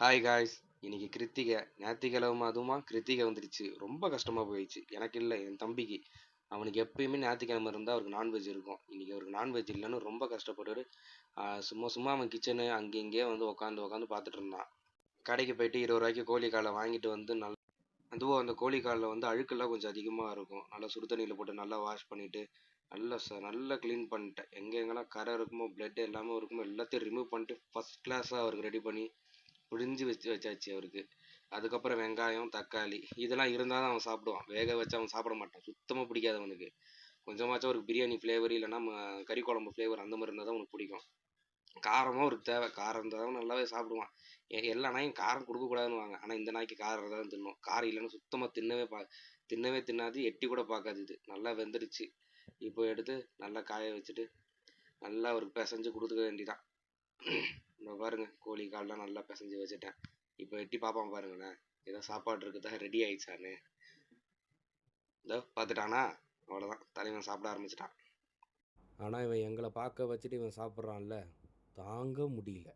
Hi guys இன்னைக்கு கிருத்திகை ஞாயிற்றுக்கிழமை அதுவுமா கிருத்திகை வந்துடுச்சு. ரொம்ப கஷ்டமாக போயிடுச்சு. எனக்கு இல்லை என் தம்பிக்கு. அவனுக்கு எப்பயுமே ஞாயிற்றுக்கிழமை இருந்தால் அவருக்கு நான்வெஜ் இருக்கும். இன்றைக்கி அவருக்கு நான்வெஜ் இல்லைன்னு ரொம்ப கஷ்டப்பட்டு சும்மா சும்மா அவன் கிச்சனு அங்கே இங்கேயே வந்து உட்காந்து உட்காந்து பார்த்துட்டு இருந்தான். கடைக்கு போயிட்டு இருபது ரூபாய்க்கு கோழி காலை வாங்கிட்டு வந்து நல்லா அதுவும் அந்த கோழி காலில் வந்து அழுக்கெல்லாம் கொஞ்சம் அதிகமாக இருக்கும். நல்லா சுடு தண்ணியில் போட்டு நல்லா வாஷ் பண்ணிவிட்டு நல்லா ச நல்லா க்ளீன் பண்ணிட்டேன். எங்கே எங்கெல்லாம் கரை இருக்குமோ பிளட் எல்லாமே இருக்குமோ எல்லாத்தையும் ரிமூவ் பண்ணிட்டு ஃபஸ்ட் கிளாஸாக அவருக்கு ரெடி பண்ணி பிழிஞ்சு வச்சு வச்சாச்சு அவருக்கு. அதுக்கப்புறம் வெங்காயம் தக்காளி இதெல்லாம் இருந்தால் தான் அவன் சாப்பிடுவான். வேக வச்சு அவன் சாப்பிட மாட்டான். சுத்தமாக பிடிக்காது அவனுக்கு. கொஞ்சமாச்சும் ஒரு பிரியாணி ஃப்ளேவர் இல்லைன்னா கறி குழம்பு ஃப்ளேவர் அந்த மாதிரி இருந்தால் தான் அவனுக்கு பிடிக்கும். காரமும் அவருக்கு தேவை. காரம் இருந்தால் தான் நல்லாவே சாப்பிடுவான். எ- எல்லா நாயும் காரம் கொடுக்கக்கூடாதுன்னு வாங்க ஆனால் இந்த நாய்க்கு காரம் தான் தின்னும். காரம் இல்லைன்னா சுத்தமாக தின்னவே பா தின்னவே தின்னாது எட்டி கூட பார்க்காது இது. நல்லா வெந்துடுச்சு இப்போ எடுத்து நல்லா காய வச்சுட்டு நல்லா அவருக்கு பிசைஞ்சு கொடுத்துக்க வேண்டிதான் இந்த பாருங்க கோழி கால்லாம் நல்லா பிசைஞ்சு வச்சுட்டேன். இப்போ எட்டி பார்ப்பான் பாருங்களேன் ஏதோ சாப்பாடு இருக்குதா ரெடி ஆயிடுச்சான்னு. இதோ பார்த்துட்டானா அவ்வளோதான் தலைவன் சாப்பிட ஆரம்பிச்சிட்டான். ஆனால் இவன் எங்களை பார்க்க வச்சுட்டு இவன் சாப்பிட்றான்ல தாங்க முடியல.